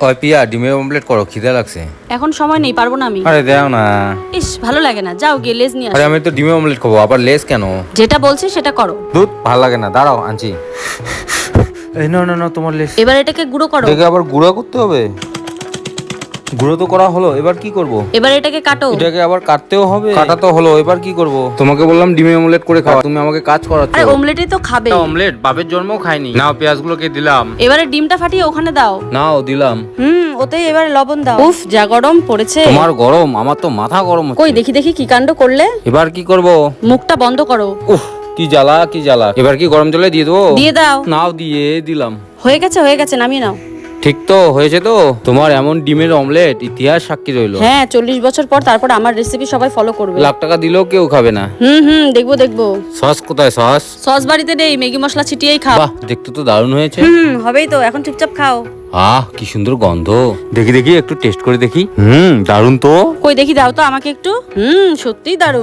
ওই পিয়া ডিমের অমলেট করো খিদে লাগছে। এখন সময় নেই পারব না আমি। আরে দাও না। ইস ভালো লাগে না। যাও গিয়ে লেজ নিয়ে আরে আমি তো ডিমের অমলেট খাব আবার লেস কেন? যেটা বলছি সেটা করো। দুধ ভালো লাগে না দাঁড়াও আনছি। এই না না না তোমার লেস এবার এটাকে গুঁড়ো করো। এটাকে আবার গুঁড়ো করতে হবে? গুঁড়ো তো করা হলো এবার কি করব? এবার এটাকে কাটো। এটাকে আবার কাটতেও হবে। কাটা তো হলো এবার কি করব? তোমাকে বললাম ডিমের অমলেট করে খাওয়া তুমি আমাকে কাজ করাচ্ছ। আরে অমলেটই তো খাবে। অমলেট বাপের জন্মও খাইনি নাও পেঁয়াজগুলোকে দিলাম। এবারে ডিমটা ফাটিয়ে ওখানে দাও। নাও দিলাম। হুম ওতে এবারে লবণ দাও। উফ যা গরম পড়েছে। তোমার গরম আমার তো মাথা গরম হচ্ছে। কই দেখি দেখি কি কাণ্ড করলে? এবার কি করব? মুখটা বন্ধ করো। উফ কি জ্বালা কি জ্বালা। এবার কি গরম জলে দিয়ে দেবো? দিয়ে দাও। নাও দিয়ে দিলাম। হয়ে গেছে হয়ে গেছে নামিয়ে নাও। ঠিক তো হয়েছে তো? তোমার এমন ডিমের অমলেট ইতিহাস সাক্ষী রইল। হ্যাঁ চল্লিশ বছর পর তারপর আমার রেসিপি সবাই ফলো করবে। লাখ টাকা দিলেও কেউ খাবে না। হুম হুম দেখব দেখব। সস কোথায় সস? সস বাড়িতে নেই ম্যাগি মশলা ছিটিয়েই খাও। বাহ দেখতে তো দারুণ হয়েছে। হুম হবেই তো এখন চুপচাপ খাও। আহ কি সুন্দর গন্ধ। দেখি দেখি একটু টেস্ট করে দেখি। হুম দারুণ তো। কই দেখি দাও তো আমাকে একটু। হুম সত্যিই দারুণ।